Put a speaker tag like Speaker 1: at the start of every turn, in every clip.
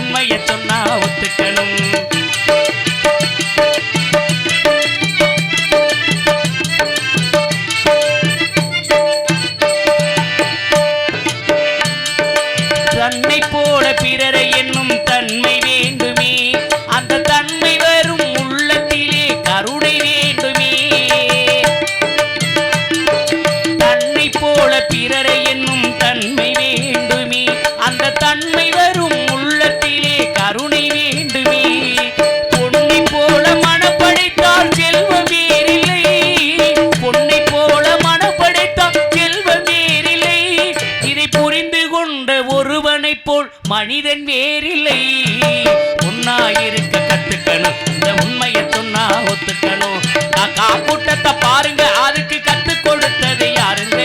Speaker 1: உண்மையை சொன்னா ஒத்துக்கணும். தன்னை போல பிறரை என்னும் தன்மை வேண்டுமே. அந்த தன்மை வரும் உள்ளத்திலே கருணை வேண்டுமே. தன்னை போல பிற மனிதன் வேறில்லை. உன்னாயிருக்க கத்துக்கணும். இந்த உண்மையை சொன்னா ஒத்துக்கணும். காக்கா கூட்டத்தை பாருங்க அதுக்கு கத்து கொடுத்தது யாருங்க?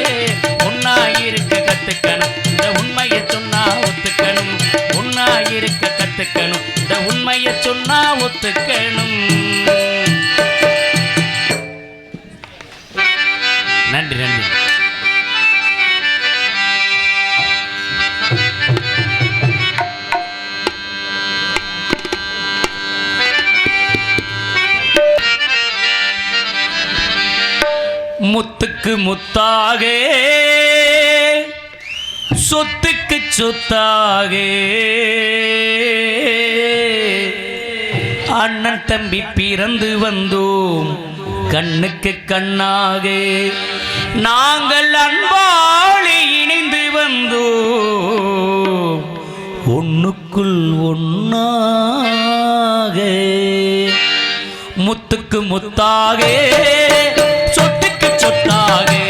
Speaker 1: உன்னாயிருக்க கத்துக்கணும். இந்த உண்மையை சொன்னா ஒத்துக்கணும். உன்னாயிருக்க கத்துக்கணும். இந்த உண்மையை சொன்னா ஒத்துக்கணும். நன்றி நன்றி. சொத்துக்கு முத்தாக. சொத்துக்கு சொத்தாக. அண்ணன் தம்பி பிறந்து வந்தோம். கண்ணுக்கு கண்ணாக. நாங்கள் அன்பாளி இணைந்து வந்தோம். ஒன்றுக்குள் ஒன்னாக முத்துக்கு முத்தாக. சொத்துக்கு சொத்தாக முத்துக்கு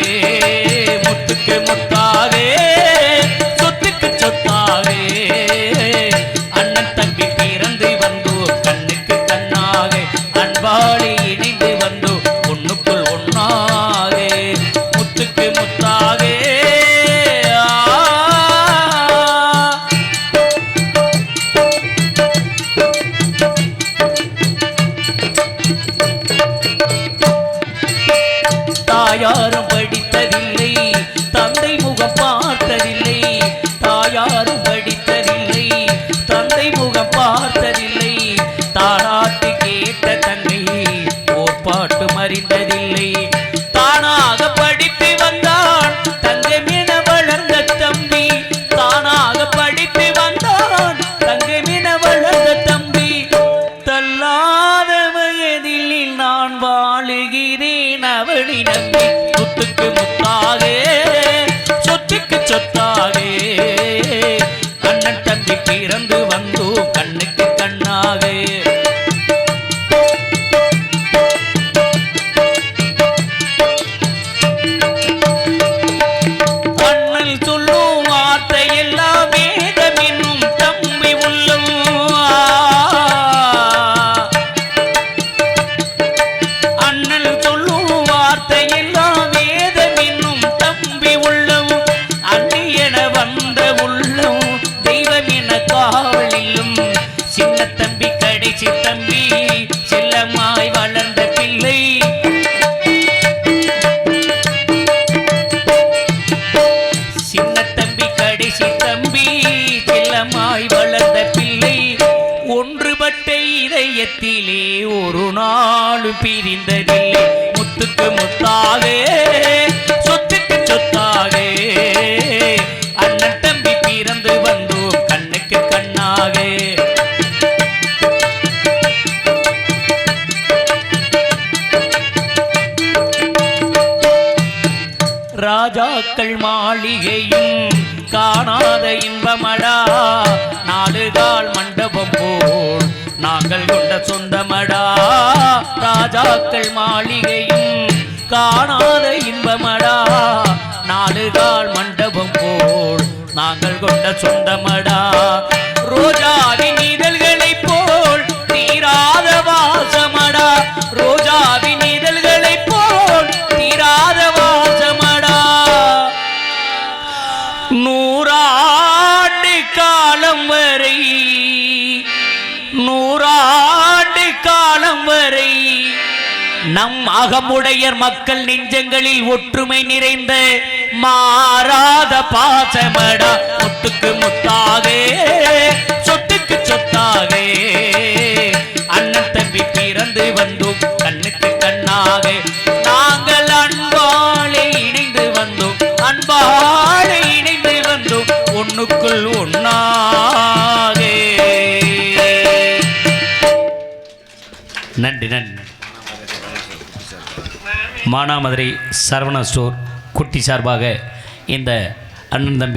Speaker 1: முகம் பார்த்ததில்லை தாயாரும் படித்ததில்லை தந்தை முகம் பார்த்ததில்லை தாராட்டு கேட்ட தன்னை ஓர் மறிந்ததில்லை தானாக படித்து வந்தான் தங்கமென வளர்ந்த தம்பி. தானாக படித்து வந்தான் தங்கமென வளர்ந்த தம்பி. தள்ளாத வயதில் நான் வாழுகிறேன் அவளி நம்பி முத்துக்கு முத்தாக கண்ணாக சித்தம்பி தம்பி செல்லமாய் வளர்ந்த பிள்ளை. சின்ன தம்பி கடைசி தம்பி செல்லமாய் வளர்ந்த பிள்ளை. ஒன்றுபட்ட இதயத்திலே ஒரு நாள் பிரிந்ததில்லை. முத்துக்கு முத்தாக சொத்துக்கு சொத்தாக. ராஜாக்கள் மாளிகையும் காணாத இன்பமடா. நாடுகால் மண்டபம் போல் நாங்கள் கொண்ட சொந்தமடா. ராஜாக்கள் மாளிகையும் காணாத இன்பமடா. நாடுகால் மண்டபம் போல் நாங்கள் கொண்ட சொந்தமடா. ரோஜாவின் காலம் வரை நூறாண்டு காலம் வரை நம் அகமுடையர் மக்கள் நெஞ்சங்களில் ஒற்றுமை நிறைந்த மாறாத பாசமடா. முட்டுக்கு முத்தாக சொட்டுக்கு சொத்தாக நன்றி நன்றி. மானாமதுரை சரவண ஸ்டோர் குட்டி சார்பாக இந்த அண்ணன் தம்பி